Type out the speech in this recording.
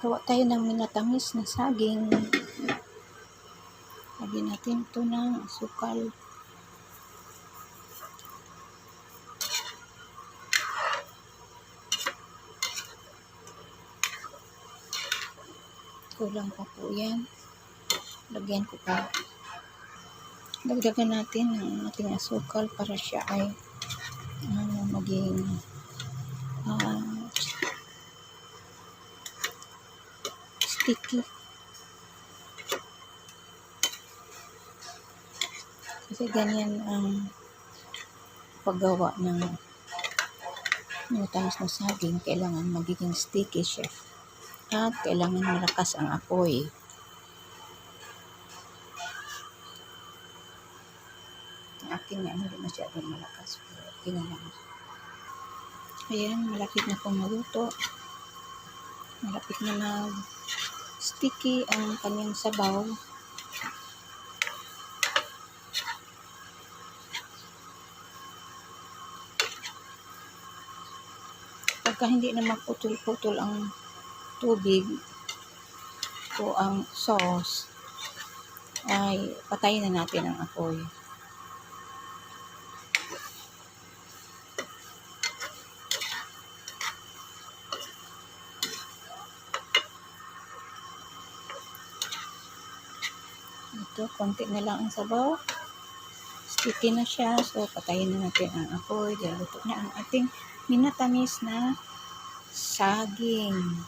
Gawa tayo ng minatamis na saging. Lagyan natin ito ng asukal. Kulang pa po yan. Lagyan ko pa. Dagdagan natin ng ating asukal para siya ay ah, maging ah, sticky. Kasi ganyan ang paggawa ng matamis na saging. Kailangan magiging sticky siya. At kailangan malakas ang apoy. Ang akin nga hindi masyadong malakas. Pero okay. Ayan, malapit na pong maluto. Malapit na mag sticky ang kanyang sabaw. Pagka hindi na magputol-putol ang tubig o ang sauce, ay patayin na natin ang apoy. Ito, konti na lang ang sabaw. Sticky na siya. So, patayin na natin ang apoy. Dahil luto na ang ating minatamis na saging.